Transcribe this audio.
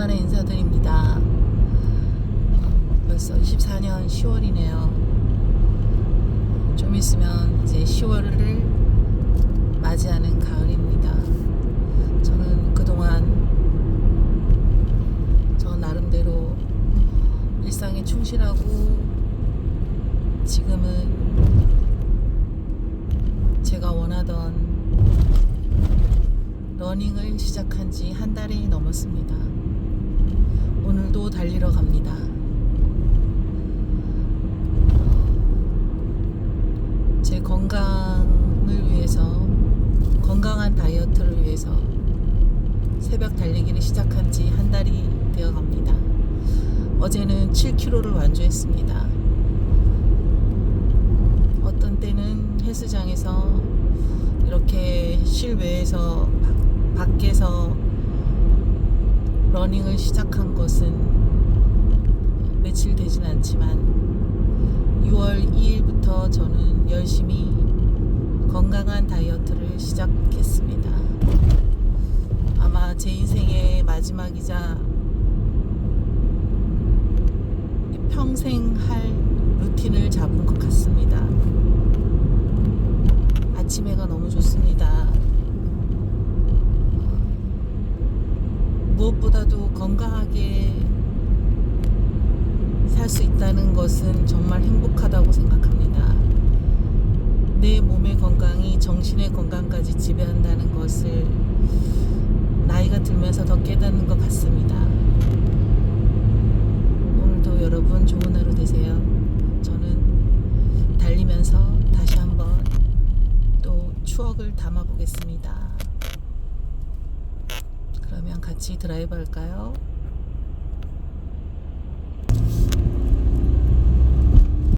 오랜만에 인사드립니다. 어, 벌써 24년 10월이네요. 좀 있으면 이제 10월을 맞이하는 가을입니다. 저는 그동안 저 나름대로 일상에 충실하고 지금은 제가 원하던 러닝을 시작한 지 한 달이 넘었습니다. 달리러 갑니다. 제 건강을 위해서, 건강한 다이어트를 위해서 새벽 달리기를 시작한 지 한 달이 되어 갑니다. 어제는 7km를 완주했습니다. 어떤 때는 헬스장에서 이렇게 실외에서 밖- 밖에서 러닝을 시작한 것은 며칠 되진 않지만 6월 2일부터 저는 열심히 건강한 다이어트를 시작했습니다. 아마 제 인생의 마지막이자 평생 할 루틴을 잡은 것 같습니다. 아침 해가 너무 좋습니다. 무엇보다도 건강하게 살 수 있다는 것은 정말 행복하다고 생각합니다. 내 몸의 건강이 정신의 건강까지 지배한다는 것을 나이가 들면서 더 깨닫는 것 같습니다. 오늘도 여러분 좋은 하루 되세요. 저는 달리면서 다시 한번 또 추억을 담아 보겠습니다. 그러면 같이 드라이브 할까요?